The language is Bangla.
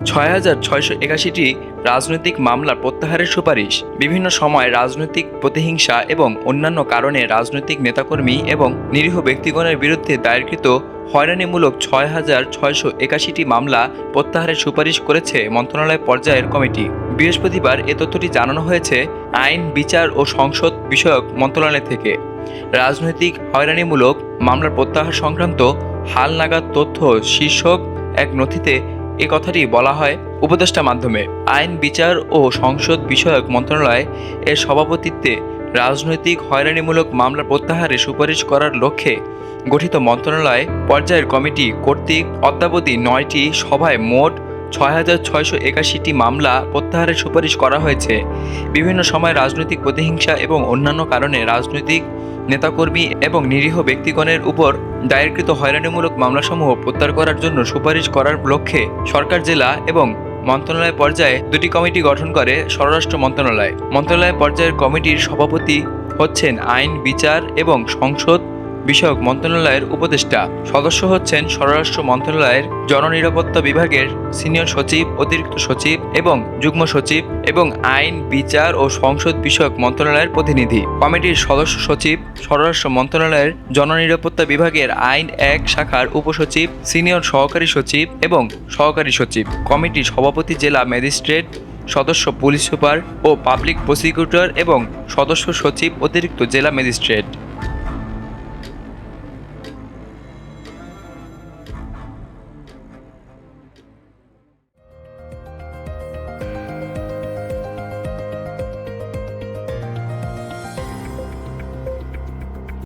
ছয় হাজার ছয়শো একাশিটি রাজনৈতিক মামলা প্রত্যাহারের সুপারিশ, বিভিন্ন সময় রাজনৈতিক প্রতিহিংসা এবং অন্যান্য কারণে রাজনৈতিক নেতাকর্মী এবং নিরীহ ব্যক্তিগণের বিরুদ্ধে দায়েরকৃত হয়রানিমূলক ছয় হাজার ছয়শো একাশিটি মামলা প্রত্যাহারের সুপারিশ করেছে মন্ত্রণালয় পর্যায়ের কমিটি। বৃহস্পতিবার এ তথ্যটি জানানো হয়েছে আইন, বিচার ও সংসদ বিষয়ক মন্ত্রণালয় থেকে। রাজনৈতিক হয়রানিমূলক মামলার প্রত্যাহার সংক্রান্ত হালনাগাদ তথ্য শীর্ষক এক নথিতে এ কথাটি বলা হয় উপদেষ্টা মাধ্যমে। আইন, বিচার ও সংসদ বিষয়ক মন্ত্রণালয় এর সভাপতিত্বে রাজনৈতিক হয়রানিমূলক মামলা প্রত্যাহারে সুপারিশ করার লক্ষ্যে গঠিত মন্ত্রণালয় পর্যায়ের কমিটি কর্তৃক অদ্যাবধি নয়টি সভায় মোট ছয় হাজার ছয়শো একাশিটি মামলা প্রত্যাহারের সুপারিশ করা হয়েছে। বিভিন্ন সময় রাজনৈতিক প্রতিহিংসা এবং অন্যান্য কারণে রাজনৈতিক নেতাকর্মী এবং নিরীহ ব্যক্তিগণের উপর দায়েরকৃত হয়রানিমূলক মামলাসমূহ প্রত্যাহার করার জন্য সুপারিশ করার লক্ষ্যে সরকার জেলা এবং মন্ত্রণালয় পর্যায়ে দুটি কমিটি গঠন করে স্বরাষ্ট্র মন্ত্রণালয়। মন্ত্রণালয় পর্যায়ের কমিটির সভাপতি হচ্ছেন আইন, বিচার এবং সংসদ বিষয়ক মন্ত্রণালয়ের উপদেষ্টা। সদস্য হচ্ছেন স্বরাষ্ট্র মন্ত্রণালয়ের জননিরাপত্তা বিভাগের সিনিয়র সচিব, অতিরিক্ত সচিব এবং যুগ্ম সচিব এবং আইন, বিচার ও সংসদ বিষয়ক মন্ত্রণালয়ের প্রতিনিধি। কমিটির সদস্য সচিব, স্বরাষ্ট্র মন্ত্রণালয়ের জননিরাপত্তা বিভাগের আইন এক শাখার উপসচিব, সিনিয়র সহকারী সচিব এবং সহকারী সচিব। কমিটির সভাপতি জেলা ম্যাজিস্ট্রেট, সদস্য পুলিশ সুপার ও পাবলিক প্রসিকিউটর এবং সদস্য সচিব, অতিরিক্ত জেলা ম্যাজিস্ট্রেট।